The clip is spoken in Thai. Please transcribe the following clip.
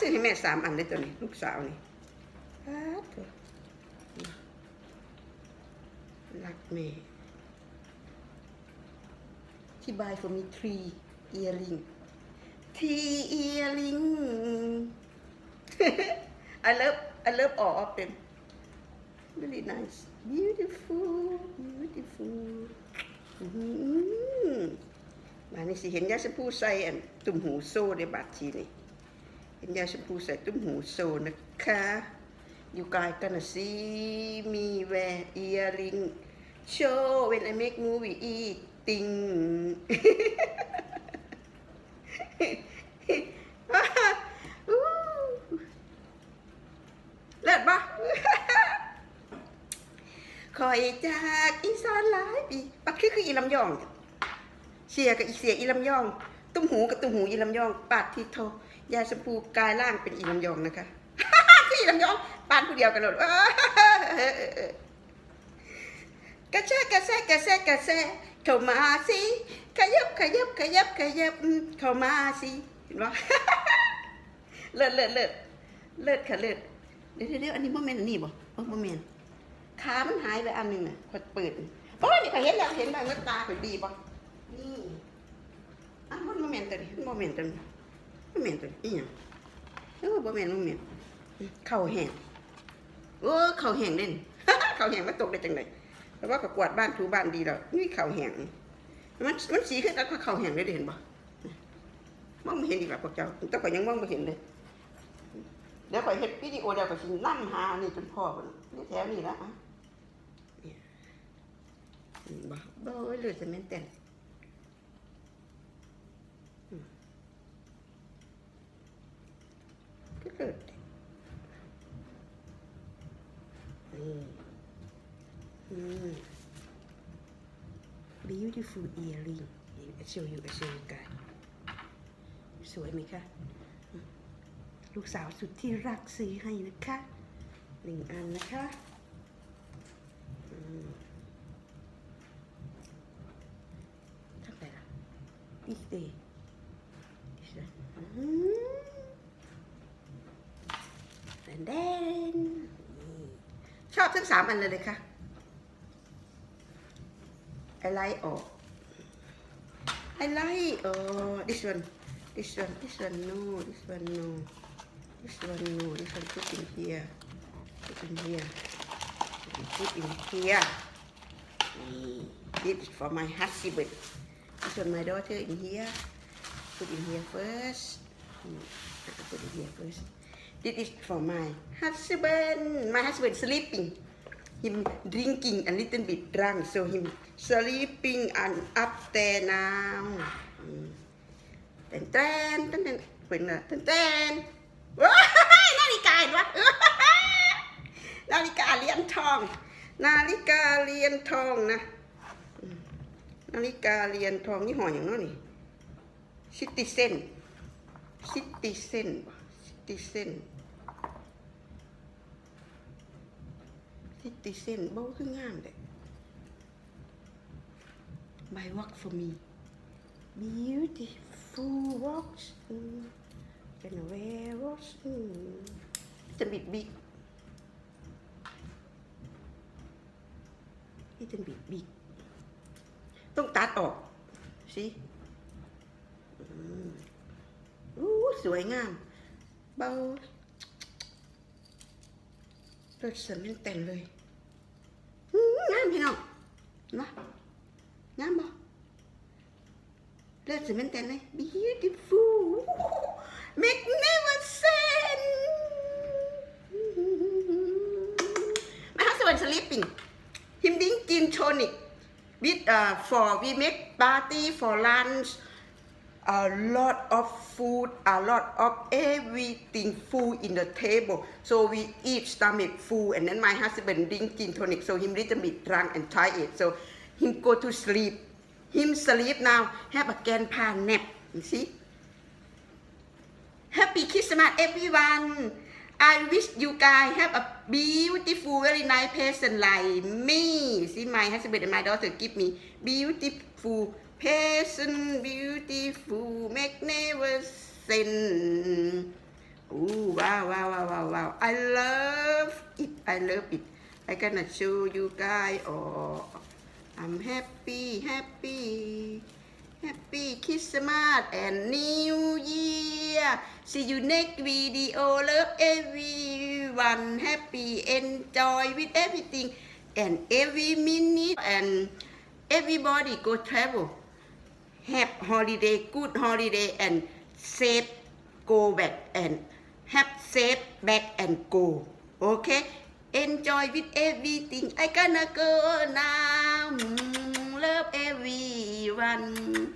ซื้อให้แม่สามอันเลยตัวนี้ ลูกสาวนี่ป๊าดเถอะรักแม่ ที่ buy for me three earring three earring I love I love all of them really nice beautiful beautiful อืมบานนี้สิเห็นยาชมพูใส่อันตุ่มหูโซ่ในบาททีนี่ เห็นยาชมพูใส่ตุ่มหูโซนะคะ You guys gonna see me wear earring show when I make movie eating เลิศปะคอยจากอีสานหลายปีปักคือคืออีลำยองเสียกับอีเสียอีลำยอง ตุ้มหูกับตุ้มหูอีลำยองปาดที่โท ยาชมพูกายล่างเป็นอีลำยองนะคะคืออีลำยองปานผู้เดียวกันหมดกระแชกกระแซกกระแซกกระแซะเข้ามาสิขยับขยับขยับขยับเข้ามาสิเห็นปะเลิศเลิศเลิศเลิศค่ะเลิศเดี๋ยวเดี๋ยวอันนี้โมเมนต์นนี้บ่โอ้โมเมนต์ขามันหายไปอันหนึ่งน่ะพอเปิดโอ้ยนี่ก็เห็นแล้วเห็นแล้วเงตาเป็นดีป่นี่อะมันโมเมนต์ตัวนี้โมเมนต์ตัวนี้ โมเมนตัวนี้อีหยังเออโมเมนต์โมเมนเข่าแห้งโอ้เข่าแห้งเด่นเข่าแห้งมันตกได้จังไดแต่ว่าก็กวาดบ้านถูบ้านดีแล้วนี่เข่าแห้งมันมันสีขึ้นแล้วก็เข่าแห้งได้เห็นป่ะมองไม่เห็นดีกว่าพวกเจ้าแต่ก็ยังมองไม่เห็นเลยเดี๋ยวข่อยเฮ็ดวิดีโอเดี๋ยวข่อยสินั่หานี่จนพ่อพุ่นนี่แถวนี้ละอะบ่บ่เอ้ยเลยจะแม่นแต่นอืมก็เกิดนี่อืม beautiful earring I show you I show you guys สวยไหมคะ ลูกสาวสุดที่รักซื้อให้นะคะหนึ่งอันนะคะอืมเท่าไหร่ละอีกเดย์แด นแดนชอบทั้งสามอันเลยเลยค่ะไอไลท์ออก I like oh this one this one this one no this one no this one no this one put in here put in here put in here this is for my husband this one my daughter in here put in here first put in here first this is for my husband my husband sleeping him drinking a little bit drunk so him sleeping and up there now Mm. เต้นเต้นเต้นเต้นเป็นอะเต้นนาฬิกาเห็นปะนาฬิกาเรียญทอง นาฬิกาเรียญทองนะ นาฬิกาเรียญทองนี่ห่ออย่างน้นนี่ซิติเซนซิติเซน ตีเส้นที่ตีเส้นเบ้าขึ้นงามเลย My work for me beautiful rocks Can wear works จะบิดบิดที่จะบิดบิดต้องตัดออกสิอู้สวยงาม เบาเลิเสริมยังแต่งเลยงามพี่น้องนะงามบ่เราเสริมยังแต่งเลย beautiful magnificent มาสวนสลิปปิ้งฮิมดิ้งกินโทนิก with uh, for we make party for lunch a lot of food a lot of everything food in the table. So we eat stomach full and then my husband drinking tonic so him little bit drunk and tired. So him go to sleep. Him sleep now have a grandpa nap you see. Happy christmas everyone. I wish you guys have a beautiful very nice person like me. See my husband and my daughter give me beautiful person beautiful magnificent Ooh, wow, wow, wow, wow, wow. I love it. I love it. I gonna show you guys. Oh, I'm happy, happy, happy Christmas and New Year. See you next video. Love everyone. Happy, enjoy with everything and every minute and everybody go travel. Have holiday, good holiday and safe go back and have safe back and go. Okay? Enjoy with everything. I gonna go now. Mm, Love everyone.